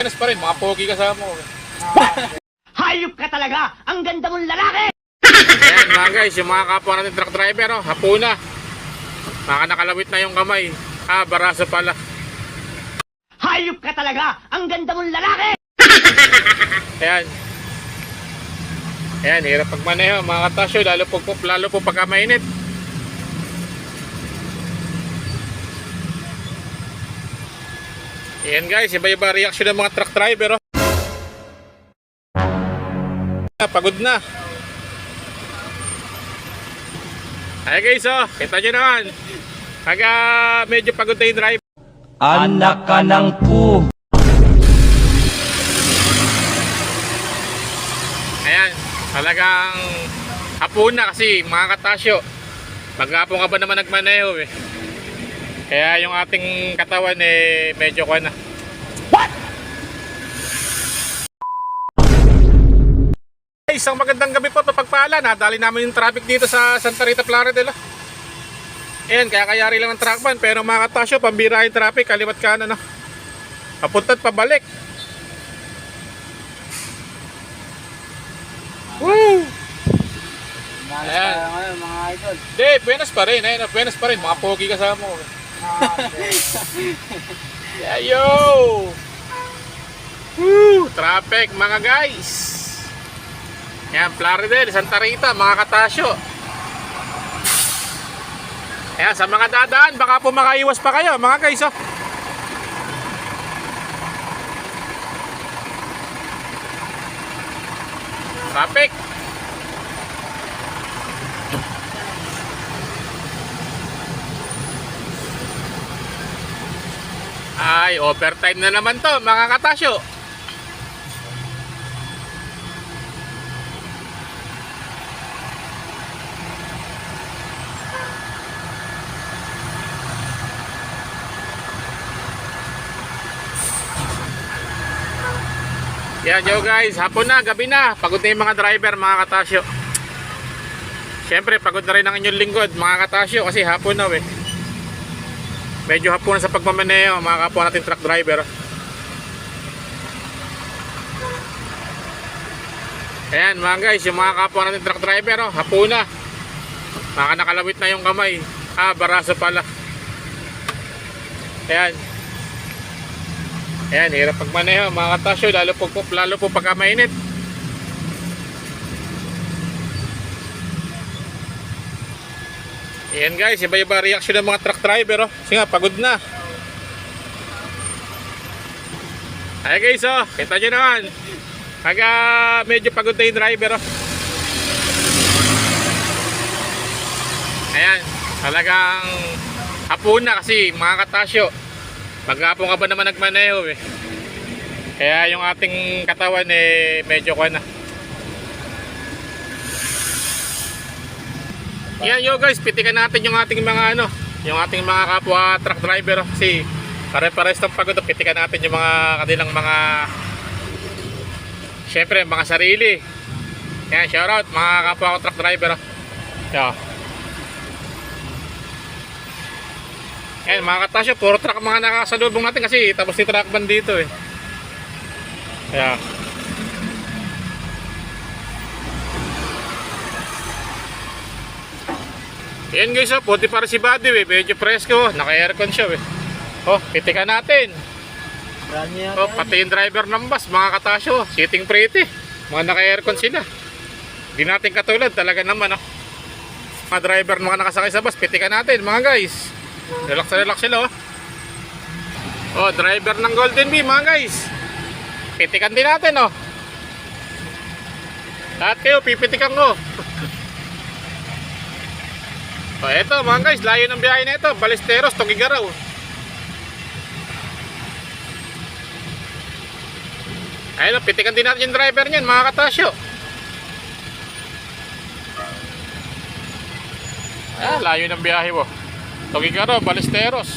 Pinas pa rin, mga pogi kasama ko. Hayop ka talaga! Ang ganda mong lalaki! Ayan mga guys, yung mga kapwa natin truck driver, oh, hapuna. Baka nakalawit na yung kamay. Ah, baraso pala. Hayop ka talaga! Ang ganda mong lalaki! Ayan. Ayan, hirap pagmaneho mga katasyo, lalo po, lalo po pagka mainit. Ayan guys, iba-iba reaction ng mga truck driver. Oh. Ah, Pagod na. Ay guys, oh, kita nyo naman. Pagka medyo pagod na yung driver. Anak ka ng pu. Ayan, talagang hapon na kasi mga katasyo. Maghapon ka ba naman nagmaneho eh. Kaya yung ating katawan eh medyo kwa na. What? Isang magandang gabi po pagpala. Nadali namin yung traffic dito sa Santa Rita, Plaridel. Ayan, kaya kayari lang ng truckman. Pero mga katasyo, pambira yung traffic. Kaliwat kanan. No? Papunta at pabalik. Woo! Ayan. mga idol. Hindi, buenas pa rin. Ayun, buenas pa rin. Mga pogi kasama ko. Yeah, yo! Woo! Traffic, mga guys. Yan, Plaridel, Santa Rita, mga katasyo. Ayan, sa mga dadaan, baka po makaiwas pa kayo, mga guys, oh. Traffic. Ay, overtime na naman to, mga katasyo. Yan, yo guys, hapon na, gabi na. Pagod na yung mga driver, mga katasyo. Siyempre, pagod na rin ang inyong lingkod, mga katasyo, kasi hapon na eh. Medyo hapon na sa pagmamaneo, mga kapwa natin truck driver. Ayan, mga guys, yung mga kapwa natin truck driver, oh, hapon na. Baka nakalawit na yung kamay. Ah, baraso pala. Ayan. Ayan, hirap pagmaneho, mga katasyo, lalo po, lalo po pagka mainit. Ayan guys, iba-iba reaction ng mga truck driver, oh. Kasi nga, pagod na. Ay guys, oh, kita nyo naman. Pagka medyo pagod na yung driver, oh. Ayan, talagang hapon na kasi mga katasyo. Maghapon ka ba naman nagmaneho eh. Kaya yung ating katawan eh medyo kwa na. Yan yo guys, pitikan natin yung ating mga ano, yung ating mga kapwa truck driver oh. kasi pare-pares ng pagod, pitikan natin yung mga kanilang mga Syempre, mga sarili. Yan, shout out mga kapwa ko truck driver. oh. Yeah. Yan, mga katasyo, puro truck mga nakasalubong natin kasi tapos ni truck band dito eh. Yeah. Yan guys, oh, puti para si Buddy eh. Medyo presko, naka-aircon siya eh. Oh, pitikan natin. Oh, pati yung driver ng bus, mga katasyo, sitting pretty. Mga naka-aircon sila. Hindi natin katulad, talaga naman oh. Mga driver mga nakasakay sa bus, pitikan natin mga guys. Relax na relax sila oh. Oh, driver ng Golden Bee mga guys. Pitikan din natin oh. Lahat kayo, pipitikan ko. oh, eto mga guys, layo ng biyahe na ito. Balesteros, Tugigaraw. Ayun, oh, pitikan din natin yung driver niyan, mga katasyo. Ah, layo ng biyahe mo. Tugigaraw, Balesteros.